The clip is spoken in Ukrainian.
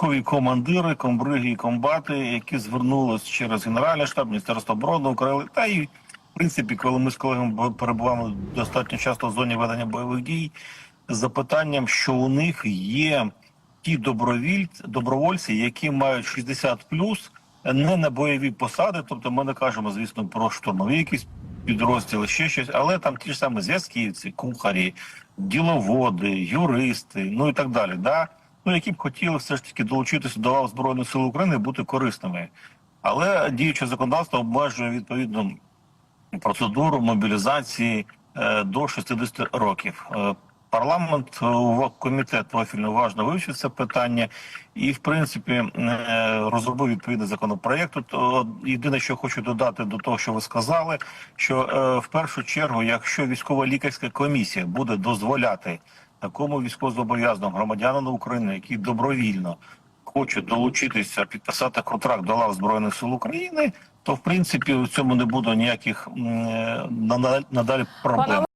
військові командири, комбриги і комбати, які звернулись через Генеральний штаб, Міністерство оборони України, та і в принципі, коли ми з колегами перебуваємо достатньо часто в зоні ведення бойових дій, з запитанням, що у них є ті добровільці, добровольці, які мають 60 плюс, не на бойові посади. Тобто, ми не кажемо, звісно, про штурмові якісь підрозділи, ще щось, але там ті ж самі зв'язківці, кухарі, діловоди, юристи, ну і так далі. Да? Ну, які б хотіли все ж таки долучитися до Збройних сил України бути корисними. Але діюче законодавство обмежує відповідно процедуру мобілізації е, до 60 років. Е, Парламент е, комітет профільно уважно вивчив це питання і, в принципі, розробив відповідний законопроєкт. Тут, Єдине, що хочу додати до того, що ви сказали, що в першу чергу, якщо військова лікарська комісія буде дозволяти такому військовозобов'язаному громадянину України, який добровільно хоче долучитися, підписати контракт до лав Збройних сил України, то в принципі у цьому не буде ніяких е, надалі проблем.